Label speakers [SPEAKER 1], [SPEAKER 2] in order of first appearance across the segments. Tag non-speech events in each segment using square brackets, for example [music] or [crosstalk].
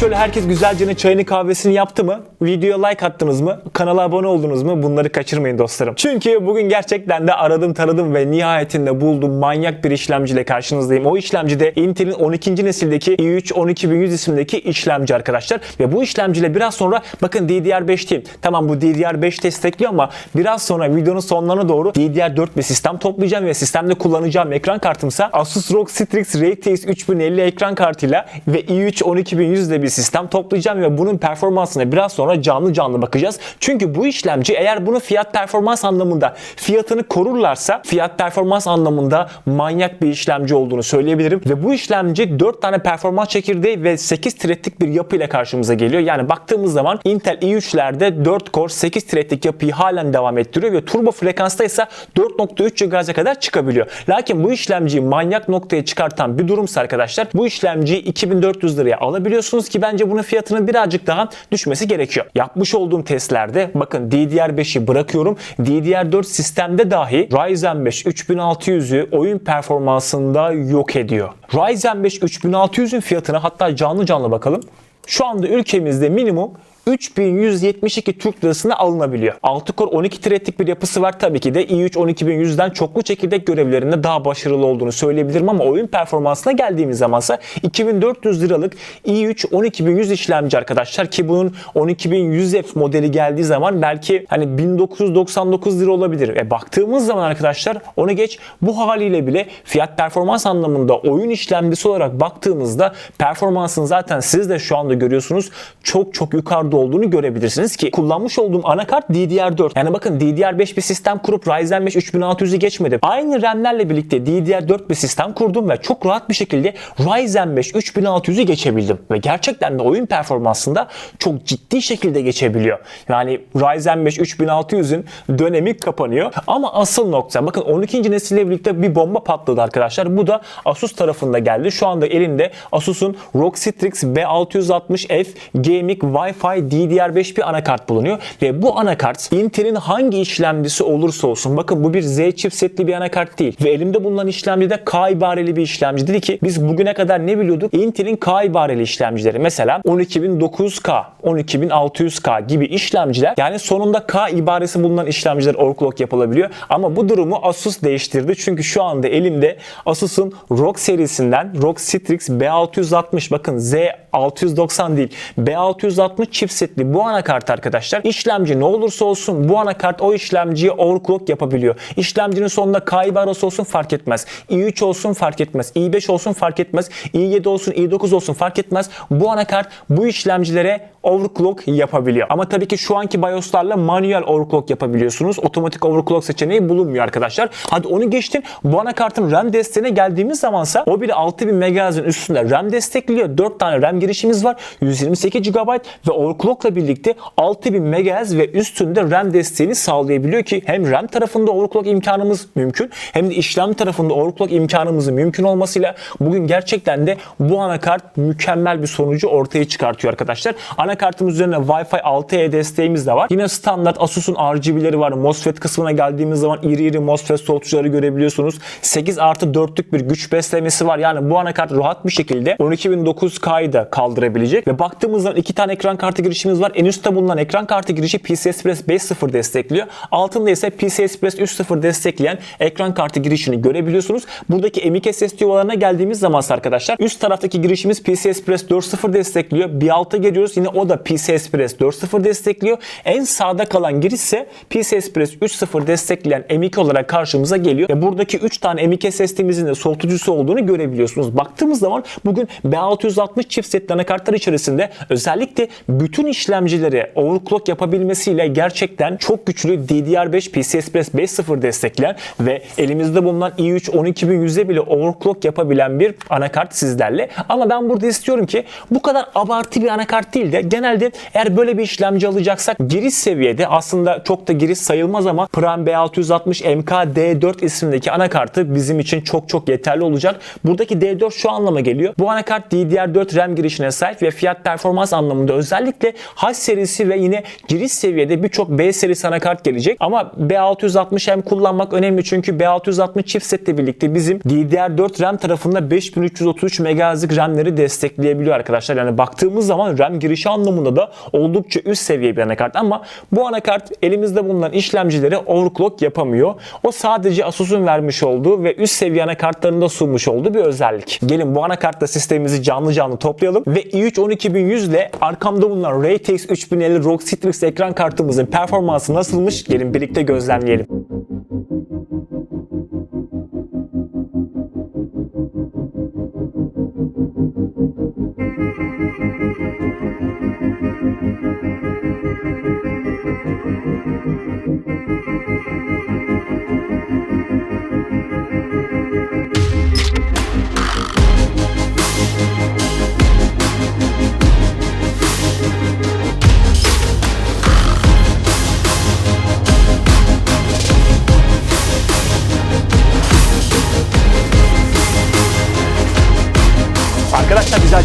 [SPEAKER 1] Şöyle herkes güzelce çayını kahvesini yaptı mı? Videoya like attınız mı? Kanala abone oldunuz mu? Bunları kaçırmayın dostlarım. Çünkü bugün gerçekten de aradım taradım ve nihayetinde buldum manyak bir işlemciyle karşınızdayım. O işlemci de Intel'in 12. nesildeki i3 12100 isimdeki işlemci arkadaşlar. Ve bu işlemciyle biraz sonra bakın DDR5 değil. Tamam bu DDR5 destekliyor ama biraz sonra videonun sonlarına doğru DDR4 bir sistem toplayacağım ve sistemde kullanacağım ekran kartımsa Asus ROG Strix RTX 3050 ekran kartıyla ve i3 12100 ile bir sistem toplayacağım ve bunun performansına biraz sonra canlı canlı bakacağız. Çünkü bu işlemci eğer bunu fiyat performans anlamında fiyatını korurlarsa fiyat performans anlamında manyak bir işlemci olduğunu söyleyebilirim. Ve bu işlemci 4 tane performans çekirdeği ve 8 threadlik bir yapı ile karşımıza geliyor. Yani baktığımız zaman Intel i3'lerde 4 core 8 threadlik yapıyı halen devam ettiriyor ve turbo frekansta ise 4.3 GHz'e kadar çıkabiliyor. Lakin bu işlemciyi manyak noktaya çıkartan bir durumsa arkadaşlar bu işlemciyi 2400 liraya alabiliyorsunuz ki bence bunun fiyatının birazcık daha düşmesi gerekiyor. Yapmış olduğum testlerde bakın DDR5'i bırakıyorum. DDR4 sistemde dahi Ryzen 5 3600'ü oyun performansında yok ediyor. Ryzen 5 3600'ün fiyatına hatta canlı canlı bakalım. Şu anda ülkemizde minimum 3172 Türk lirasına alınabiliyor. 6 core 12 threadlik bir yapısı var tabii ki de i3 12100'den çoklu çekirdek görevlerinde daha başarılı olduğunu söyleyebilirim ama oyun performansına geldiğimiz zamansa 2400 liralık i3 12100 işlemci arkadaşlar ki bunun 12100F modeli geldiği zaman belki hani 1999 lira olabilir. E baktığımız zaman arkadaşlar onu geç bu haliyle bile fiyat performans anlamında oyun işlemcisi olarak baktığımızda performansını zaten siz de şu anda görüyorsunuz çok çok yukarıda olduğunu görebilirsiniz ki kullanmış olduğum anakart DDR4. Yani bakın DDR5 bir sistem kurup Ryzen 5 3600'ü geçmedim. Aynı RAM'lerle birlikte DDR4 bir sistem kurdum ve çok rahat bir şekilde Ryzen 5 3600'ü geçebildim. Ve gerçekten de oyun performansında çok ciddi şekilde geçebiliyor. Yani Ryzen 5 3600'ün dönemi kapanıyor. Ama asıl nokta bakın 12. nesille birlikte bir bomba patladı arkadaşlar. Bu da Asus tarafında geldi. Şu anda elimde Asus'un ROG Strix B660F Gaming Wi-Fi DDR5 bir anakart bulunuyor. Ve bu anakart Intel'in hangi işlemcisi olursa olsun bakın bu bir Z chipsetli bir anakart değil. Ve elimde bulunan işlemci de K ibareli bir işlemci. Dedi ki biz bugüne kadar ne biliyorduk? Intel'in K ibareli işlemcileri. Mesela 12009K, 12600K gibi işlemciler yani sonunda K ibaresi bulunan işlemciler overclock yapılabiliyor. Ama bu durumu Asus değiştirdi. Çünkü şu anda elimde Asus'un ROG serisinden ROG Strix B660 bakın Z 690 değil B660 chipsetli bu anakart arkadaşlar işlemci ne olursa olsun bu anakart o işlemciye overclock yapabiliyor. İşlemcinin sonunda K ibaresi olsun fark etmez. i3 olsun fark etmez. i5 olsun fark etmez. i7 olsun i9 olsun fark etmez. Bu anakart bu işlemcilere overclock yapabiliyor. Ama tabii ki şu anki BIOS'larla manuel overclock yapabiliyorsunuz. Otomatik overclock seçeneği bulunmuyor arkadaşlar. Hadi onu geçtim. Bu anakartın RAM desteğine geldiğimiz zamansa o bile 6000 MHz'in üstünde RAM destekliyor. 4 tane RAM girişimiz var. 128 GB ve overclockla birlikte 6000 MHz ve üstünde RAM desteğini sağlayabiliyor ki hem RAM tarafında overclock imkanımız mümkün hem de işlem tarafında overclock imkanımızın mümkün olmasıyla bugün gerçekten de bu anakart mükemmel bir sonucu ortaya çıkartıyor arkadaşlar. Anakartımız üzerine Wi-Fi 6E desteğimiz de var. Yine standart Asus'un RGB'leri var. MOSFET kısmına geldiğimiz zaman iri iri MOSFET soğutucuları görebiliyorsunuz. 8 artı 4'lük bir güç beslemesi var. Yani bu anakart rahat bir şekilde 12009K'yı da kaldırabilecek. Ve baktığımız zaman iki tane ekran kartı girişimiz var. En üstte bulunan ekran kartı girişi PCI Express 5.0 destekliyor. Altında ise PCI Express 3.0 destekleyen ekran kartı girişini görebiliyorsunuz. Buradaki M.2 SSD yuvalarına geldiğimiz zaman arkadaşlar üst taraftaki girişimiz PCI Express 4.0 destekliyor. Bir alta geliyoruz yine o da PCI Express 4.0 destekliyor. En sağda kalan giriş ise PCI Express 3.0 destekleyen M.2 olarak karşımıza geliyor. Ve buradaki 3 tane M.2 SSD'mizin de soğutucusu olduğunu görebiliyorsunuz. Baktığımız zaman bugün B660 chipsetli anakartlar içerisinde özellikle bütün işlemcileri overclock yapabilmesiyle gerçekten çok güçlü DDR5 PCI Express 5.0 destekleyen ve elimizde bulunan i3 12100'e bile overclock yapabilen bir anakart sizlerle. Ama ben burada istiyorum ki bu kadar abartı bir anakart değil de genelde eğer böyle bir işlemci alacaksak giriş seviyede aslında çok da giriş sayılmaz ama Prime B660 MK-D4 isimdeki anakartı bizim için çok çok yeterli olacak. Buradaki D4 şu anlama geliyor. Bu anakart DDR4 RAM girişine sahip ve fiyat performans anlamında özellikle Özellikle H serisi ve yine giriş seviyede birçok B serisi anakart gelecek. Ama B660M kullanmak önemli çünkü B660 chipsetle birlikte bizim DDR4 RAM tarafında 5333 MHz'lik RAM'leri destekleyebiliyor arkadaşlar. Yani baktığımız zaman RAM girişi anlamında da oldukça üst seviye bir anakart ama bu anakart elimizde bulunan işlemcileri overclock yapamıyor. O sadece Asus'un vermiş olduğu ve üst seviye anakartlarında sunmuş olduğu bir özellik. Gelin bu anakartla sistemimizi canlı canlı toplayalım ve i3 12100 ile arkamda bulunan RTX 3050 ROG Strix ekran kartımızın performansı nasılmış gelin birlikte gözlemleyelim.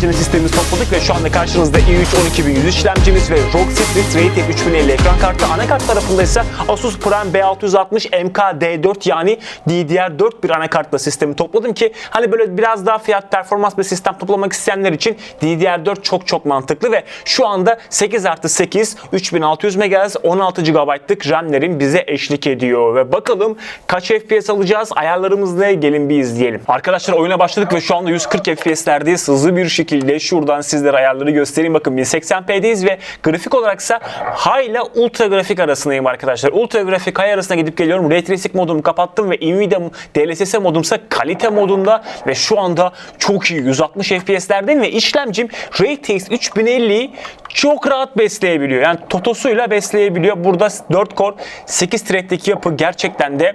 [SPEAKER 1] Güzelce sistemimizi topladık ve şu anda karşınızda i3 12100 işlemcimiz ve ROG Strix RTX 3050 ekran kartı. Anakart tarafında ise Asus Prime B660 MKD4 yani DDR4 bir anakartla sistemi topladım ki hani böyle biraz daha fiyat performans bir sistem toplamak isteyenler için DDR4 çok çok mantıklı ve şu anda 8 artı 8 3600 MHz 16 GB'lık RAM'lerin bize eşlik ediyor ve bakalım kaç FPS alacağız ayarlarımız ne gelin bir izleyelim. Arkadaşlar oyuna başladık ve şu anda 140 FPS'lerdeyiz hızlı bir şekilde şuradan sizlere ayarları göstereyim bakın 1080p'deyiz ve grafik olaraksa high ile ultra grafik arasındayım arkadaşlar. Ultra grafik high arasına gidip geliyorum. Ray Tracing modumu kapattım ve Nvidia DLSS modumsa kalite modunda ve şu anda çok iyi 160 FPS'lerdeyim ve işlemcim RTX 3050'yi çok rahat besleyebiliyor. Yani totosuyla besleyebiliyor. Burada 4 core 8 thread'deki yapı gerçekten de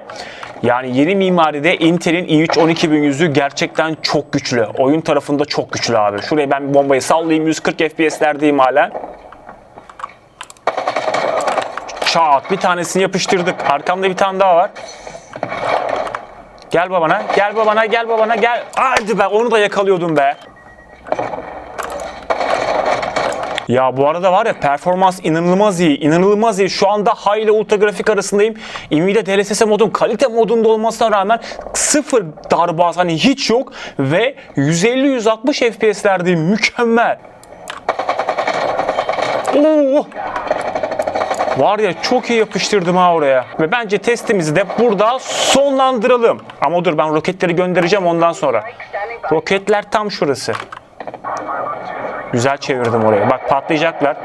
[SPEAKER 1] yani yeni mimaride Intel'in i3 12100'ü gerçekten çok güçlü. Oyun tarafında çok güçlü abi. Şuraya ben bombayı sallayayım. 140 FPS'lerdeyim hala. Çat bir tanesini yapıştırdık. Arkamda bir tane daha var. Gel babana, gel babana, gel babana, gel. Hadi be onu da yakalıyordum be. Ya bu arada var ya performans inanılmaz iyi. inanılmaz iyi. Şu anda high ile ultra grafik arasındayım. Nvidia DLSS modum kalite modunda olmasına rağmen sıfır darbaz hani hiç yok ve 150-160 FPS'lerdeyim. Mükemmel. Oo. Var ya çok iyi yapıştırdım ha oraya. Ve bence testimizi de burada sonlandıralım. Ama dur ben roketleri göndereceğim ondan sonra. Roketler tam şurası. Güzel çevirdim oraya. Bak patlayacaklar.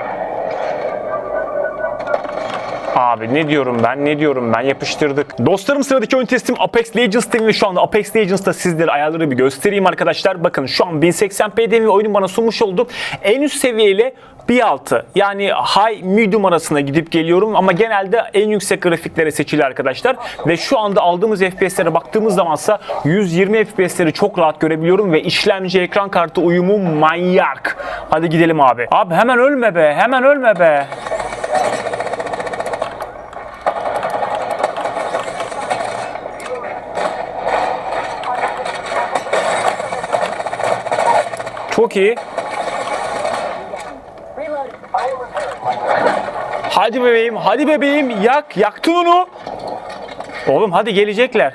[SPEAKER 1] Abi ne diyorum ben ne diyorum ben yapıştırdık. Dostlarım sıradaki oyun testim Apex Legends'tayım ve şu anda Apex Legends'ta sizlere ayarları bir göstereyim arkadaşlar. Bakın şu an 1080p'de ve oyunun bana sunmuş olduğu en üst seviyeyle bir altı yani high medium arasına gidip geliyorum ama genelde en yüksek grafiklere seçili arkadaşlar ve şu anda aldığımız FPS'lere baktığımız zamansa 120 FPS'leri çok rahat görebiliyorum ve işlemci ekran kartı uyumu manyak. Hadi gidelim abi. Abi hemen ölme be hemen ölme be. Çok iyi. Hadi bebeğim, hadi bebeğim. Yak, yaktın onu. Oğlum hadi gelecekler.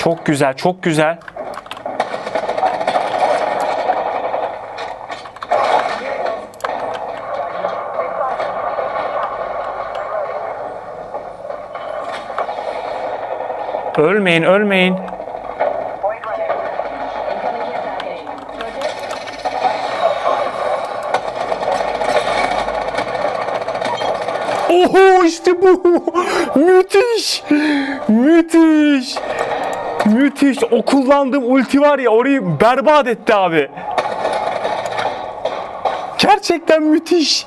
[SPEAKER 1] Çok güzel, çok güzel. Ölmeyin, ölmeyin. Oho işte bu. [laughs] Müthiş. Müthiş. Müthiş. O kullandığım ulti var ya orayı berbat etti abi. Gerçekten müthiş.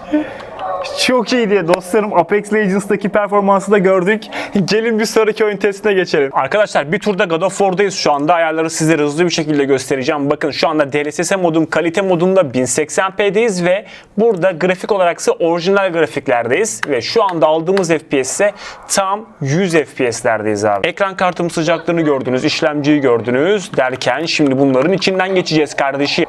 [SPEAKER 1] Çok iyiydi dostlarım. Apex Legends'daki performansı da gördük. Gelin bir sonraki oyun testine geçelim. Arkadaşlar bir turda God of War'dayız şu anda. Ayarları sizlere hızlı bir şekilde göstereceğim. Bakın şu anda DLSS modum kalite modunda 1080p'deyiz ve burada grafik olarak ise orijinal grafiklerdeyiz. Ve şu anda aldığımız FPS ise tam 100 FPS'lerdeyiz abi. Ekran kartım sıcaklığını gördünüz, işlemciyi gördünüz derken şimdi bunların içinden geçeceğiz kardeşim.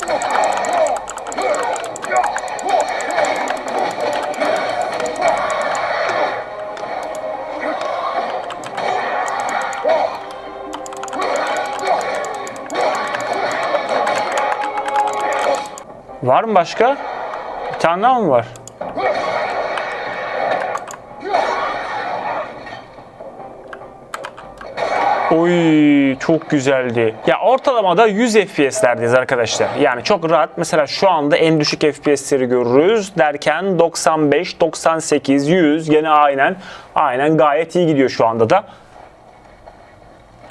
[SPEAKER 1] Var mı başka? Bir tane daha mı var? Oy çok güzeldi. Ya ortalamada 100 FPS'lerdeyiz arkadaşlar. Yani çok rahat. Mesela şu anda en düşük FPS'leri görürüz derken 95, 98, 100 gene aynen aynen gayet iyi gidiyor şu anda da.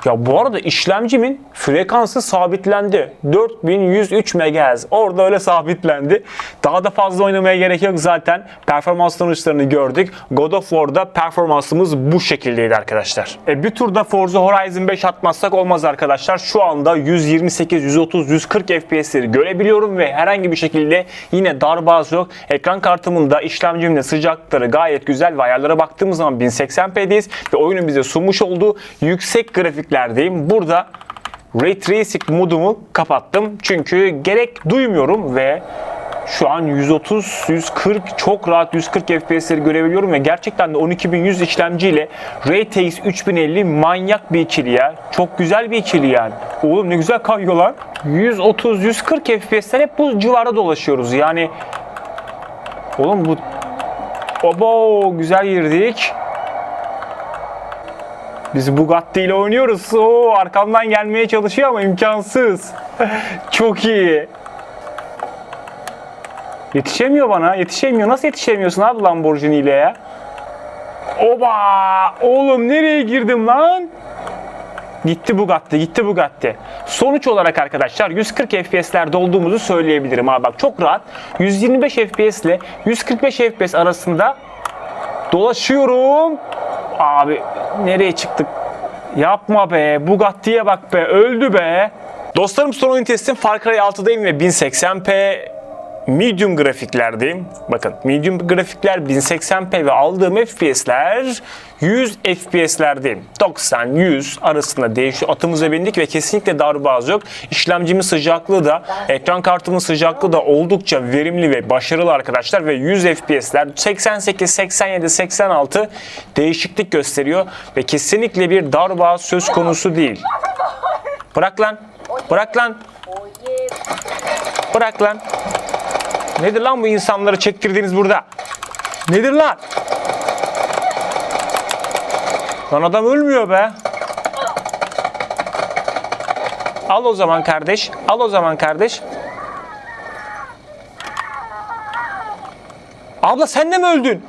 [SPEAKER 1] Ya bu arada işlemcimin frekansı sabitlendi. 4103 MHz. Orada öyle sabitlendi. Daha da fazla oynamaya gerek yok zaten. Performans sonuçlarını gördük. God of War'da performansımız bu şekildeydi arkadaşlar. E, bir turda Forza Horizon 5 atmazsak olmaz arkadaşlar. Şu anda 128, 130, 140 FPS'leri görebiliyorum ve herhangi bir şekilde yine darbaz yok. Ekran kartımın da işlemcimin de sıcaklıkları gayet güzel ve ayarlara baktığımız zaman 1080p'deyiz ve oyunun bize sunmuş olduğu yüksek grafiklerdeyim. Burada Ray Tracing modumu kapattım. Çünkü gerek duymuyorum ve şu an 130, 140 çok rahat 140 FPS'leri görebiliyorum ve gerçekten de 12100 işlemciyle RTX 3050 manyak bir ikili ya. Çok güzel bir ikili yani. Oğlum ne güzel kayıyor lan. 130, 140 FPS'ler hep bu civarda dolaşıyoruz. Yani oğlum bu Obo güzel girdik. Biz Bugatti ile oynuyoruz. Oo, arkamdan gelmeye çalışıyor ama imkansız. [laughs] Çok iyi. Yetişemiyor bana. Yetişemiyor. Nasıl yetişemiyorsun abi Lamborghini ile ya? Oba! Oğlum nereye girdim lan? Gitti Bugatti, gitti Bugatti. Sonuç olarak arkadaşlar 140 FPS'lerde olduğumuzu söyleyebilirim abi. Bak çok rahat. 125 FPS ile 145 FPS arasında dolaşıyorum. Abi nereye çıktık? Yapma be. Bugatti'ye bak be. Öldü be. Dostlarım son oyun testim Far Cry 6'dayım ve 1080p medium grafiklerdeyim. Bakın medium grafikler 1080p ve aldığım FPS'ler 100 FPS'lerdeyim. 90-100 arasında değişiyor. Atımıza bindik ve kesinlikle darbaz yok. İşlemcimin sıcaklığı da ekran kartımın sıcaklığı da oldukça verimli ve başarılı arkadaşlar ve 100 FPS'ler 88, 87, 86 değişiklik gösteriyor ve kesinlikle bir darbaz söz konusu değil. Bırak lan. Bırak lan. Bırak lan. Nedir lan bu insanları çektirdiğiniz burada? Nedir lan? Lan adam ölmüyor be. Al o zaman kardeş. Al o zaman kardeş. Abla sen de mi öldün?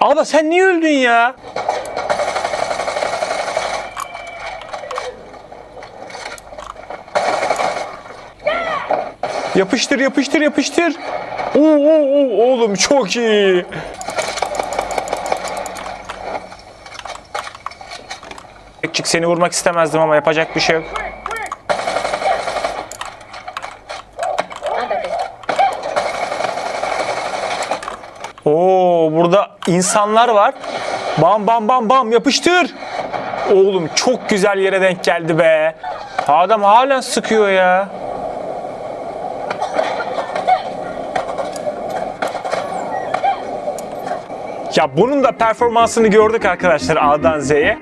[SPEAKER 1] Abla sen niye öldün ya? Yapıştır yapıştır yapıştır. Oo, oo, oo, oğlum çok iyi. Ekçik seni vurmak istemezdim ama yapacak bir şey yok. Oo burada insanlar var. Bam bam bam bam yapıştır. Oğlum çok güzel yere denk geldi be. Adam halen sıkıyor ya. Ya bunun da performansını gördük arkadaşlar A'dan Z'ye.